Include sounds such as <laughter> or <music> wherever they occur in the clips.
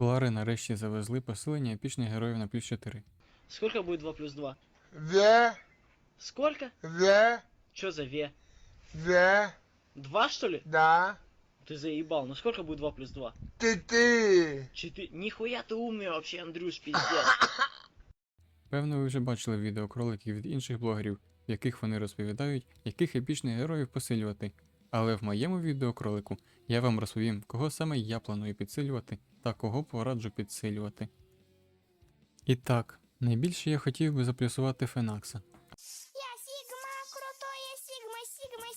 Лари нарешті завезли посилення епічних героїв на плюс 4. Сколько будет 2 плюс 2? Ве, Сколько? ве, Чё за ве? ве, 2 что ли? да, Ты заебал. Ну сколько будет 2 плюс 2? ты ты. Четыре. Нихуя ты умный вообще, Андрюш, пиздец. <coughs> Певно, ви вже бачили відео кроликів від інших блогерів, в яких вони розповідають, яких епічних героїв посилювати. але в моєму відеокролику я вам розповім, кого саме я планую підсилювати та кого пораджу підсилювати. І так, найбільше я хотів би заплюсувати Фенакса,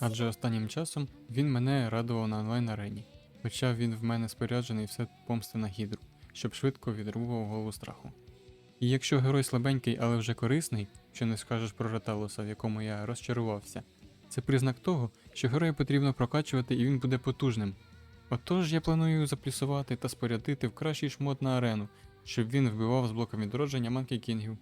адже останнім часом він мене радував на онлайн арені, хоча він в мене споряджений все помсти на гідру, щоб швидко відрубував голову страху. І якщо герой слабенький, але вже корисний, що не скажеш про Реталоса, в якому я розчарувався, це признак того, що героя потрібно прокачувати і він буде потужним. Отож я планую заплюсувати та спорядити в кращий шмот на арену, щоб він вбивав з блоком відродження манкі кінгів.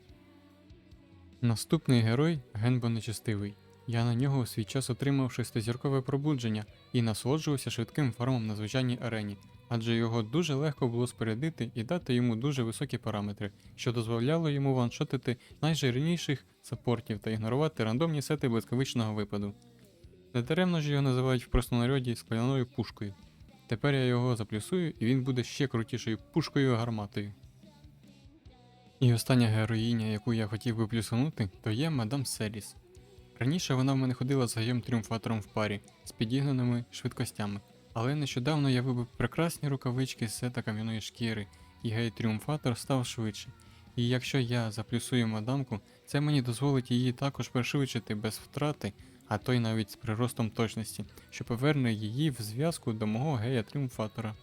Наступний герой Генбо Нечестивий. Я на нього у свій час отримав шестизіркове пробудження і насолоджувався швидким фармом на звичайній арені, адже його дуже легко було спорядити і дати йому дуже високі параметри, що дозволяло йому ваншотити найжирніших саппортів та ігнорувати рандомні сети блискавичного випаду. Недаремно ж його називають в простонароді скляною пушкою. Тепер я його заплюсую і він буде ще крутішою пушкою гарматою. І остання героїня, яку я хотів би плюсанути, то є мадам Селіс. Раніше вона в мене ходила з гаєм тріумфатором в парі з підігнаними швидкостями, але нещодавно я вибив прекрасні рукавички з сета кам'яної шкіри, і гей тріумфатор став швидше. І якщо я заплюсую мадамку, це мені дозволить її також пришвидшити без втрати, а то й навіть з приростом точності, що поверне її в зв'язку до мого гея тріумфатора.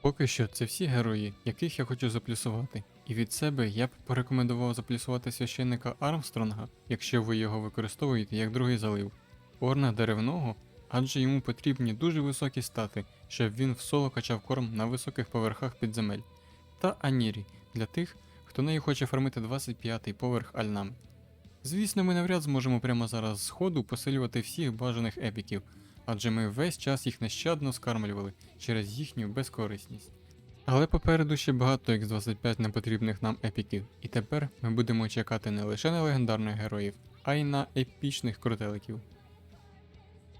Поки що це всі герої, яких я хочу заплюсувати, і від себе я б порекомендував заплюсувати священника Армстронга, якщо ви його використовуєте як другий залив, Орна деревного, адже йому потрібні дуже високі стати, щоб він в соло качав корм на високих поверхах підземель, та Анірі для тих, хто нею хоче фармити 25-й поверх Альнам. Звісно, ми навряд зможемо прямо зараз з ходу посилювати всіх бажаних епіків, адже ми весь час їх нещадно скармлювали через їхню безкорисність. Але попереду ще багато X25 непотрібних нам епіків, і тепер ми будемо чекати не лише на легендарних героїв, а й на епічних крутеликів.